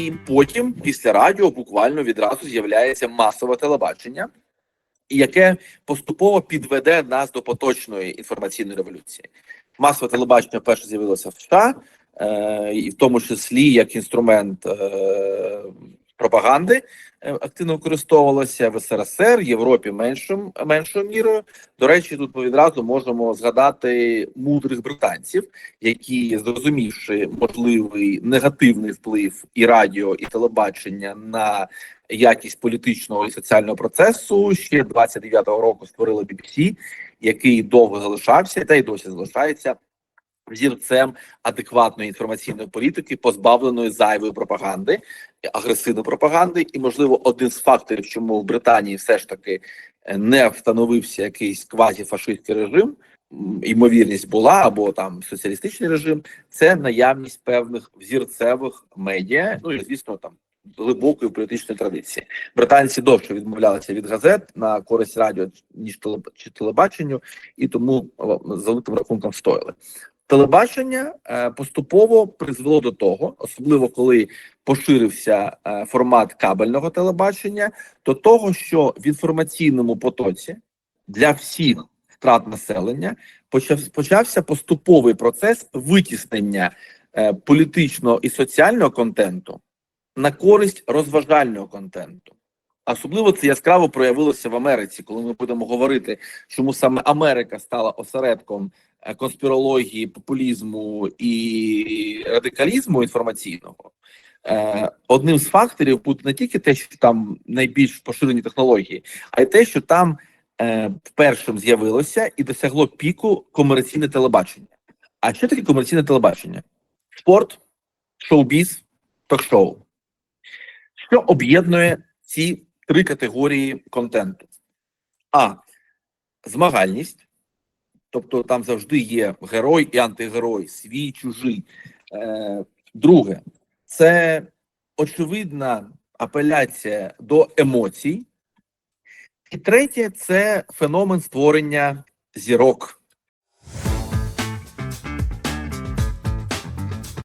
І потім, після радіо, буквально відразу з'являється масове телебачення, яке поступово підведе нас до поточної інформаційної революції. Масове телебачення перше з'явилося в США, е, і в тому числі як інструмент е, пропаганди е, активно використовувалося в СРСР, Європі меншим меншою мірою. До речі, тут ми відразу можемо згадати мудрих британців, які зрозумівши можливий негативний вплив і радіо, і телебачення на якість політичного і соціального процесу, ще 29-го року створили BBC, який довго залишався, та й досі залишається взірцем адекватної інформаційної політики, позбавленої зайвої пропаганди, агресивної пропаганди, і можливо один з факторів, чому в Британії все ж таки е, не встановився якийсь квазіфашистський режим. Ймовірність була або там соціалістичний режим, це наявність певних взірцевих медіа. Ну і звісно, там глибокої політичної традиції. Британці довше відмовлялися від газет на користь радіо ніж телебаченню, і тому за рахунком стояли. Телебачення е, поступово призвело до того, особливо коли поширився е, формат кабельного телебачення, до того, що в інформаційному потоці для всіх втрат населення почав, почався поступовий процес витіснення е, політичного і соціального контенту на користь розважального контенту. Особливо це яскраво проявилося в Америці, коли ми будемо говорити, чому саме Америка стала осередком конспірології, популізму і радикалізму інформаційного. Е, Одним з факторів буде не тільки те, що там найбільш поширені технології, а й те, що там е, першим з'явилося і досягло піку комерційне телебачення. А що таке комерційне телебачення? Спорт, шоу-біз, ток-шоу. Що об'єднує ці три категорії контенту? А. Змагальність, тобто там завжди є герой і антигерой, свій, чужий. Е, друге, це очевидна апеляція до емоцій. І третє це феномен створення зірок.